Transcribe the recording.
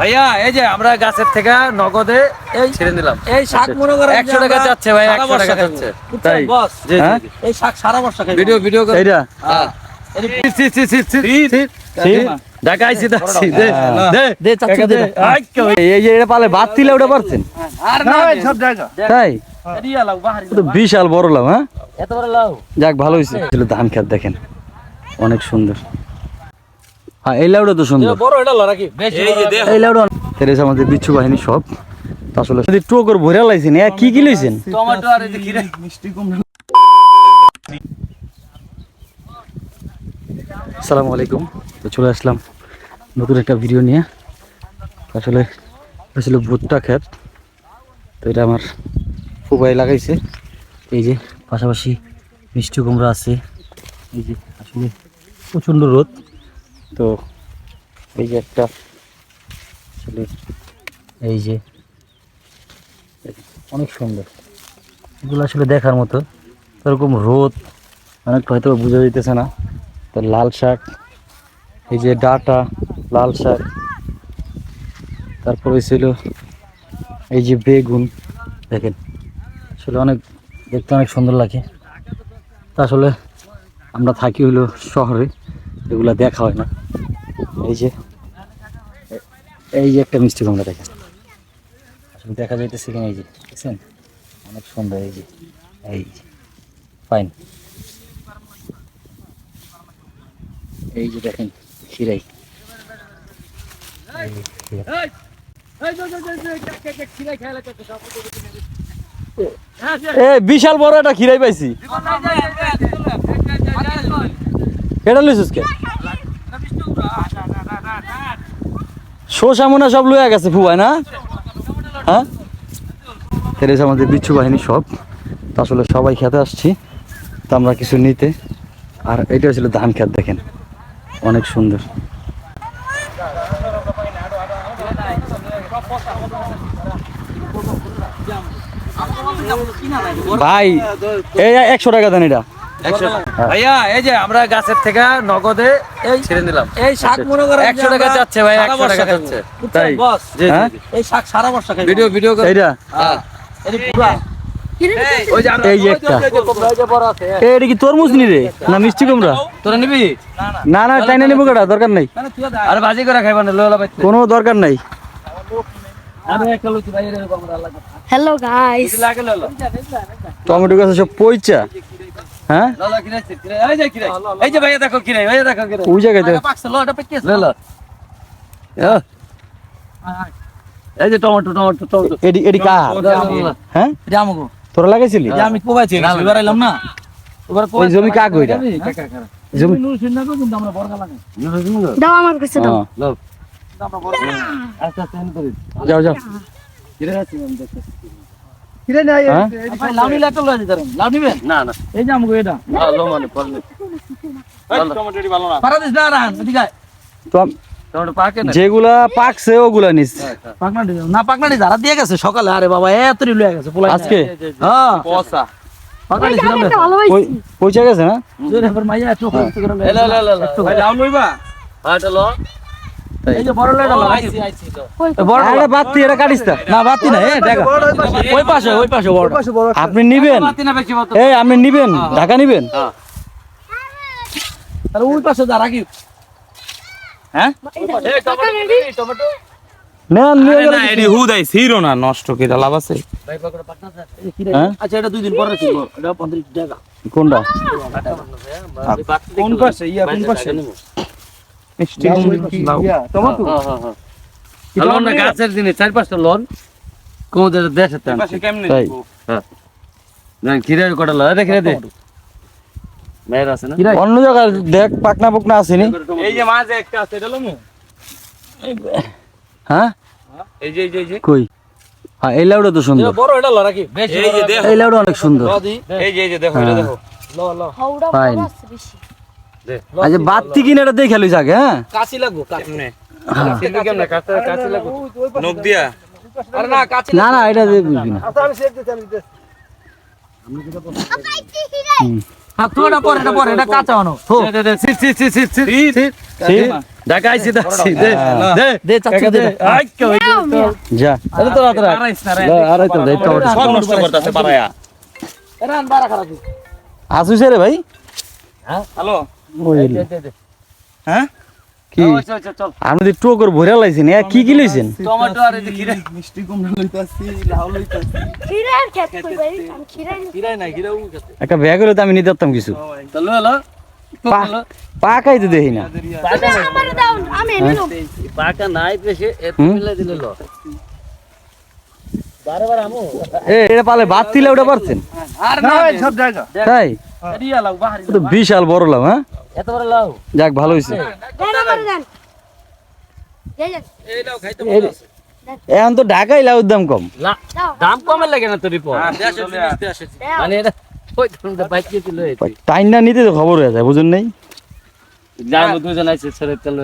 ভাইয়া এই যে আমরা গাছের থেকে নগদে এই ছেড়ে দিলাম এই শাক মনে করেন যে একশো টাকা যাচ্ছে ভাই সারা একশো বর্ষা টাকা যাচ্ছে। তাই? বস? জি, জি, হ্যাঁ? এই শাক সারা বর্ষা খাইবো। ভিডিও ভিডিও করে এইটা। হ্যাঁ। হ্যাঁ। বিশাল বড় লাভ হ্যাঁ? এত বড় লাউ। যাক ভালো হয়েছে। ধান খেত দেখেন। অনেক সুন্দর। হ্যাঁ এই লাউটা তো সুন্দর। বড় এটা লড়া কি? এটা। এই লাউটা তেরেছে আমাদের বিচ্ছু বাহিনী সব। তা আসলে যদি টোকর ভরে লাইছেন এ কি কি লইছেন? টমেটো আর এই যে খিরে মিষ্টি কম আসসালামু আলাইকুম। তো চলে আসলাম নতুন একটা ভিডিও নিয়ে। আসলে এটা ছিল ভুট্টা ক্ষেত। তো এটা আমার ফুবাই লাগাইছে। এই যে পাশাপাশি মিষ্টি কুমড়া আছে। এই যে আসলে প্রচণ্ড রোদ। তো এই যে একটা এই যে অনেক সুন্দর। এগুলো আসলে দেখার মতো। এরকম রোদ অনেকটা হয়তো বুঝে যাইতেছে না। তো লাল শাক, এই যে ডাটা, লাল শাক। তারপরে ছিল এই যে বেগুন। দেখেন, আসলে অনেক, দেখতে অনেক সুন্দর লাগে। তা আসলে আমরা থাকি হলো শহরে, এগুলো দেখা হয় না। এই যে এই যে একটা মিষ্টি কুমড়া দেখেন আসলে দেখা যাইতেছে কিনা এই যে দেখছেন অনেক সুন্দর এই যে এই ফাইন এই যে দেখেন খিরাই যে বিশাল বড় একটা খিরাই পাইছি কেটা লইছিস কে শোষা মনে সব লইয়া গেছে ফুয়াই না? হ্যাঁ? তেরেছে আমাদের বিচ্ছু বাহিনী সব, তা আসলে সবাই খেতে আসছি, তা আমরা কিছু নিতে। আর এটা ছিল ধান খেত দেখেন। অনেক সুন্দর। ভাই, এই একশো টাকা দেন এটা। ভাইয়া এই যে আমরা গাছের থেকে নগদে এই ছেড়ে দিলাম এই শাক মনে করেন যে একশো টাকা যাচ্ছে ভাই সারা একশো বর্ষা টাকা যাচ্ছে তাই? বস? জি, জি, হ্যাঁ? এই শাক সারা বর্ষা খাইবো। ভিডিও ভিডিও করে। এইটা। হ্যাঁ। এটি পুরা। ওই যে এই যে একটা এই যে কোমড়া, এই যে বড় আছে। এ, এটা কি তরমুজ নি না মিষ্টি কুমড়া? তোরা নিবি? না না। চাইনা নিবো কেটা দরকার নাই। মানে তুই ভাজি করে খাইবা না লোলা কোনো দরকার নাই। আরে একটা লুচি ভাই, এরকম আমরা লাগে। হ্যালো গাইস লাগে লোলা। টমেটো গাছে সব পইচা। হ্যাঁ? এই যে ভাইয়া দেখো কিনে ভাইয়া দেখো কিনে ওই জায়গায়। লোলা এই যে টমেটো টমেটো টমেটো। এডি এডি কা হ্যাঁ? আমাগো। তোরা লাগাইছিলি? আমি কোবাইছি, এবার এলাম না। এবার ওই জমি কাক ওইটা? জমি নুন সিন্না করো, কিন্তু আমরা বর্গা লাগাই। দাও আমার কাছে দাও। হ্যাঁ, আমরা বর্গা আচ্ছা, আচ্ছা, যাও যাও। কিরে নাই হ্যাঁ? ভাই, লাউ নিলে একটা লয়ে যেতে লাউ নিবেন? না না। এই যে আমাগো এটা। লো মানে পড়লে। পারা দিস না, রান। তো- না। যেগুলা পাকছে ওগুলা নিস। না, পাকনা দিস, যারা দিয়ে গেছে সকালে। আরে বাবা এত লয়ে গেছে পোলাই আজকে? হ্যাঁ গেছে। না? মাইয়া একটু করে করে। হ্যাঁ লো। আপনি নিবেন। এই আপনি নিবেন। ঢাকা নিবেন। হ্যাঁ। ওই পাশে যা রাখি। হ্যাঁ? নষ্ট করে লাভ আছে। কি? হ্যাঁ? আচ্ছা এটা দুই দিন পরে কোনটা? কোন পাশে? ইয়া কোন পাশে? লোন না গাছের দিনে চার পাঁচটা লোন। কোমদের দেশে তাই। না কটা লয়? দেখে দে। মেয়ের আছে না? অন্য জায়গায় দেখ পাকনা পাকনা আসেনি। এই যে মাঝে একটা আছে এটা লমু? হ্যাঁ? এই যে এই যে কই? হ্যাঁ এই লাউটা তো সুন্দর। বড় এটা এই যে দেখো। এই লাউটা অনেক সুন্দর। এই যে এই যে দেখো এটা দেখো। ল ল হাওড়া বড় আছে বেশি। আচ্ছা বাতি কিনে এটা দেখে লইস আগে হ্যাঁ? কাছি লাগবো কাছি কেমনে? হ্যাঁ। সিলবি কেমনে? কাছে কাছে লাগো নখ দিয়া? আরে না কাছি না না এটা দিয়ে বুঝবি না। আচ্ছা আমি সেট দিতে আমি দিতে হুম। হ্যাঁ তুই এটা পর এটা পর এটা কাঁচা আনো থো দে, দে, দে, সিট, সিট, সিট, সিট, সিট, সিট। ঢাকা আইছি, দেখছি, দে, দে, দে চাচ্ছি কাকা দে দে। আই, কে হইছে? দাও মিয়া। যা। তাহলে তো রাত রাত। ল, আড়াই তো দায়িত্ব আমার। সব নষ্ট করতেছে পাড়ায়া রান বাড়া খারাপ। আসুস রে ভাই। হ্যালো। ওই দে, দে, দে। হ্যাঁ? কি? হইছে, হইছে, আপনি তো টোকর ভরে লাইছেন এ কি কি টমেটো আর এই খিরা খেতে। একটা ব্যাগ হলে তো আমি নিতে পারতাম কিছু। তো। পাকাই তো দেখি না। পাকা নাই। পেশে, এত মিলাই দিলে লো। বারবার আমু। এ এটা পালে ভাত তিলে ওটা পারছেন? আর না সব জায়গা। তাই? বিশাল বড় লাভ হ্যাঁ? এত বড় লাও। যাক ভালো হয়েছে দেন আমার দেন এই যে এই লাও, খাইতে মজা আছে। এখন তো ঢাকাই লাউর দাম কম। দাম কমের লাগে না তো রিপোর্ট হ্যাঁ, মানে এটা টাইম না নিতে তো খবর হয়ে যায় বুঝুন নাই? যার দুজন আছে ছেড়ে তেল